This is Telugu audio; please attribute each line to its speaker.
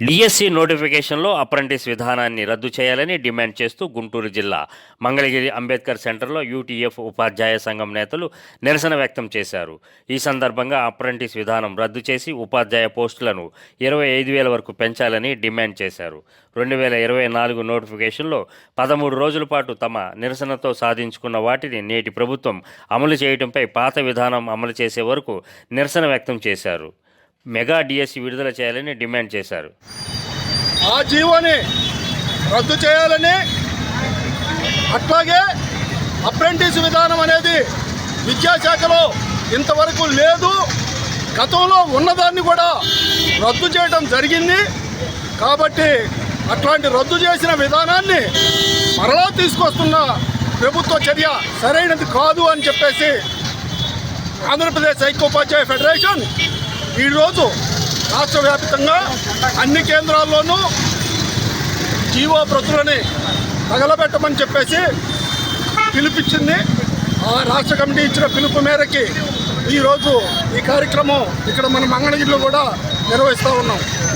Speaker 1: డిఎస్సి నోటిఫికేషన్లో అప్రెంటిస్ విధానాన్ని రద్దు చేయాలని డిమాండ్ చేస్తూ గుంటూరు జిల్లా మంగళగిరి అంబేద్కర్ సెంటర్లో యూటీఎఫ్ ఉపాధ్యాయ సంఘం నేతలు నిరసన వ్యక్తం చేశారు. ఈ సందర్భంగా అప్రెంటిస్ విధానం రద్దు చేసి ఉపాధ్యాయ పోస్టులను ఇరవై ఐదు వేల వరకు పెంచాలని డిమాండ్ చేశారు. రెండు వేల ఇరవై నాలుగు నోటిఫికేషన్లో పదమూడు రోజుల పాటు తమ నిరసనతో సాధించుకున్న వాటిని నేటి ప్రభుత్వం అమలు చేయడంపై పాత విధానం అమలు చేసే వరకు నిరసన వ్యక్తం చేశారు. మెగా డిఎస్సి విడుదల చేయాలని డిమాండ్ చేశారు.
Speaker 2: ఆ జీవోని రద్దు చేయాలని అట్లాగే అప్రెంటిస్ విధానం అనేది విద్యాశాఖలో ఇంతవరకు లేదు. గతంలో ఉన్నదాన్ని కూడా రద్దు చేయడం జరిగింది. కాబట్టి అట్లాంటి రద్దు చేసిన విధానాన్ని మరలా తీసుకొస్తున్న ప్రభుత్వ చర్య సరైనది కాదు అని చెప్పేసి ఆంధ్రప్రదేశ్ ఐక్యోపాధ్యాయ ఫెడరేషన్ ఈరోజు రాష్ట్ర వ్యాప్తంగా అన్ని కేంద్రాల్లోనూ జీవో ప్రతులని తగలబెట్టమని చెప్పేసి పిలిపించింది ఆ రాష్ట్ర కమిటీ ఇచ్చిన పిలుపు మేరకి ఈరోజు ఈ కార్యక్రమం ఇక్కడ మన మంగళగిరిలో కూడా నిర్వహిస్తూ ఉన్నాం.